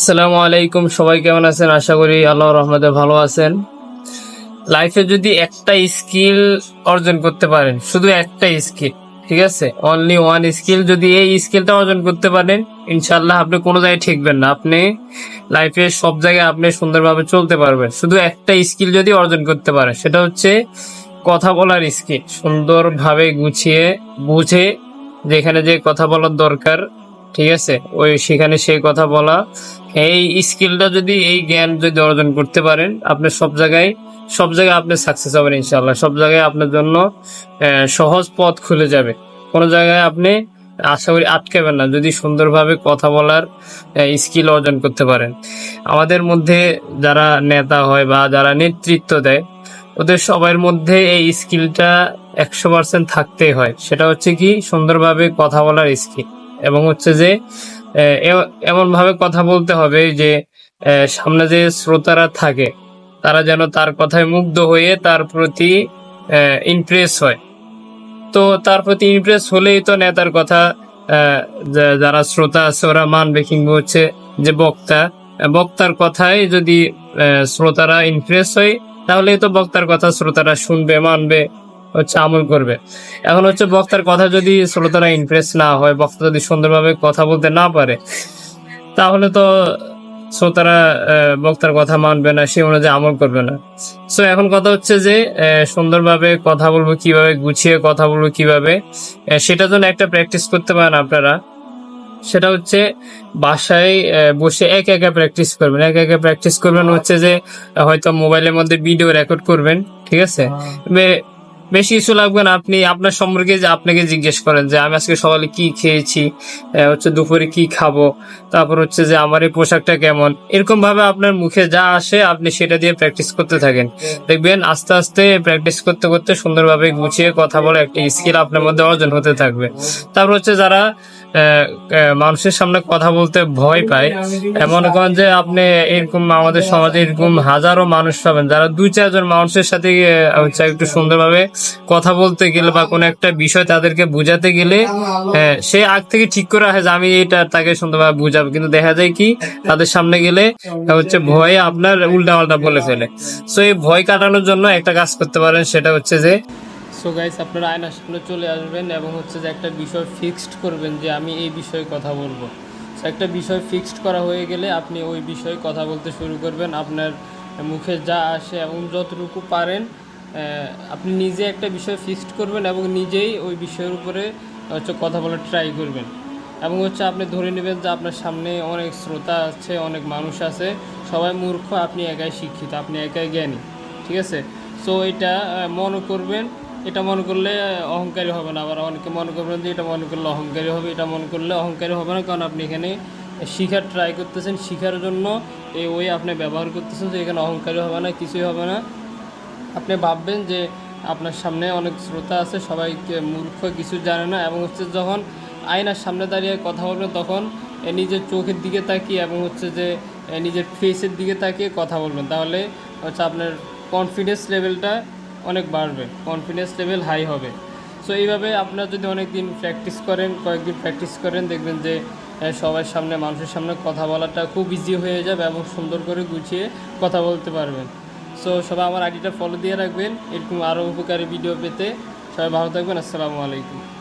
আসসালামু আলাইকুম, সবাই কেমন আছেন? আশা করি আল্লাহ রহমতে ভালো আছেন। লাইফে যদি একটা স্কিল অর্জন করতে পারেন, শুধু একটা স্কিল ঠিক আছে? অনলি ওয়ান স্কিল যদি এই স্কিলটা অর্জন করতে পারেন ইনশাল্লাহ আপনি কোনো জায়গায় ঠেকবেন না। আপনি লাইফে সব জায়গায় আপনি সুন্দরভাবে চলতে পারবেন। শুধু একটা স্কিল যদি অর্জন করতে পারেন, সেটা হচ্ছে কথা বলার স্কিল সুন্দরভাবে গুছিয়ে, বুঝে যেখানে যে কথা বলার দরকার ঠিক আছে? ওই সেখানে সেই কথা বলা। এই স্কিলটা যদি, এই জ্ঞান যদি অর্জন করতে পারেন, আপনি সব জায়গায় সব জায়গায় আপনি সাকসেস হবেন ইনশাল্লাহ সব জায়গায় আপনার জন্য সহজ পথ খুলে যাবে। কোনো জায়গায় আপনি আশা করি আটকাবেন না, যদি সুন্দরভাবে কথা বলার স্কিল অর্জন করতে পারেন। আমাদের মধ্যে যারা নেতা হয় বা যারা নেতৃত্ব দেয়, ওদের সবার মধ্যে এই স্কিলটা একশো পার্সেন্ট থাকতেই হয়। সেটা হচ্ছে কি, সুন্দরভাবে কথা বলার স্কিল এবং হচ্ছে যে এমন ভাবে কথা বলতে হবে যে সামনে যে শ্রোতারা থাকে, তারা যেন তার কথায় মুগ্ধ হয়ে তার প্রতি ইমপ্রেস হয়। তো তার প্রতি ইমপ্রেস হলেই তো নেতার কথা যারা শ্রোতা আছে, ওরা মানবে কিংবা হচ্ছে যে বক্তা বক্তার কথায় যদি শ্রোতারা ইমপ্রেস হয়, তাহলেই তো বক্তার কথা শ্রোতারা শুনবে, মানবে। হচ্ছে আমল করবে। এখন হচ্ছে বক্তার কথা যদি শ্রোতারা ইমপ্রেস না হয় বক্তা যদি সুন্দরভাবে কথা বলতে না পারে তাহলে তো শ্রোতারা বক্তার কথা মানবে না সে অনুযায়ী আমল করবে না। সো এখন কথা হচ্ছে যে সুন্দরভাবে কথা বলব কীভাবে গুছিয়ে কথা বলব কীভাবে সেটার জন্য একটা প্র্যাকটিস করতে পারেন আপনারা। সেটা হচ্ছে বাসায় বসে এক একা প্র্যাকটিস করবেন। এক একা প্র্যাকটিস করবেন হচ্ছে যে হয়তো মোবাইলের মধ্যে ভিডিও রেকর্ড করবেন ঠিক আছে? বে- বেশি কিছু লাগবে না। আপনি আপনার সম্পর্কে যে আপনাকে জিজ্ঞেস করেন যে, আমি আজকে সকালে কি খেয়েছি? হচ্ছে দুপুরে কি খাব? তারপর হচ্ছে যে, আমার এই পোশাকটা কেমন? এরকম ভাবে আপনার মুখে যা আসে, আপনি সেটা দিয়ে প্র্যাকটিস করতে থাকেন। দেখবেন আস্তে আস্তে প্র্যাকটিস করতে করতে সুন্দরভাবে গুছিয়ে কথা বলে একটা স্কিল আপনার মধ্যে অর্জন হতে থাকবে। তারপর হচ্ছে যারা মানুষের সামনে কথা বলতে ভয় পায়। এমন করেন যে আপনি এরকম আমাদের সমাজে এরকম হাজারো মানুষ পাবেন। যারা দুই, চারজন মানুষের সাথে একটু সুন্দরভাবে কথা বলতে গেলে বা কোনো একটা বিষয় তাদেরকে বুঝাতে গেলে সে আগ থেকে ঠিক করে রাখে যে আমি এটা তাকে সুন্দরভাবে বুঝাবো। কিন্তু দেখা যায় কি, তাদের সামনে গেলে হচ্ছে ভয়ে আপনার উল্টা পাল্টা বলে ফেলে। সো এই ভয় কাটানোর জন্য একটা কাজ করতে পারেন, সেটা হচ্ছে যে সো গাইস আপনারা আয়নার সামনে চলে আসবেন এবং হচ্ছে যে একটা বিষয় ফিক্সড করবেন যে আমি এই বিষয়ে কথা বলব। So, একটা বিষয় ফিক্সড করা হয়ে গেলে আপনি ওই বিষয়ে কথা বলতে শুরু করবেন। আপনার মুখে যা আসে এবং যতটুকু পারেন আপনি নিজে একটা বিষয় ফিক্সড করবেন এবং নিজেই ওই বিষয়ের উপরে হচ্ছে কথা বলার ট্রাই করবেন। এবং হচ্ছে আপনি ধরে নেবেন যে আপনার সামনে অনেক শ্রোতা আছে অনেক মানুষ আছে। সবাই মূর্খ আপনি একাই শিক্ষিত আপনি একাই জ্ঞানী। ঠিক আছে? সো এটা মনে করবেন এটা মনে করলে অহংকারী হবে না। আবার অনেকে মনে করবেন যে এটা মনে করলে অহংকারী হবে, এটা মনে করলে অহংকারী হবে না। কারণ আপনি এখানে শিখার ট্রাই করতেছেন, শিখার জন্য এই ওই আপনি ব্যবহার করতেছেন যে এখানে অহংকারী হবে না, কিছুই হবে না। আপনি ভাববেন যে আপনার সামনে অনেক শ্রোতা আছে, সবাইকে মূর্খ কিছু জানে না এবং হচ্ছে যখন আয়নার সামনে দাঁড়িয়ে কথা বলবেন তখন নিজের চোখের দিকে তাকিয়ে এবং হচ্ছে যে নিজের ফেসের দিকে তাকিয়ে কথা বলবেন। তাহলে হচ্ছে আপনার কনফিডেন্স লেভেলটা অনেক বাড়বে কনফিডেন্স লেভেল হাই হবে। সো এইভাবে আপনারা যদি অনেক দিন প্র্যাকটিস করেন, কয়েকদিন প্র্যাকটিস করেন, দেখবেন যে সবার সামনে, মানুষের সামনে কথা বলাটা খুব ইজি হয়ে যাবে এবং সুন্দর করে গুছিয়ে কথা বলতে পারবেন। সো সবাই আমার আইডিটা ফলো দিয়ে রাখবেন। এরকম আরও উপকারী ভিডিও পেতে সবাই ভালো থাকবেন। আসসালামু আলাইকুম।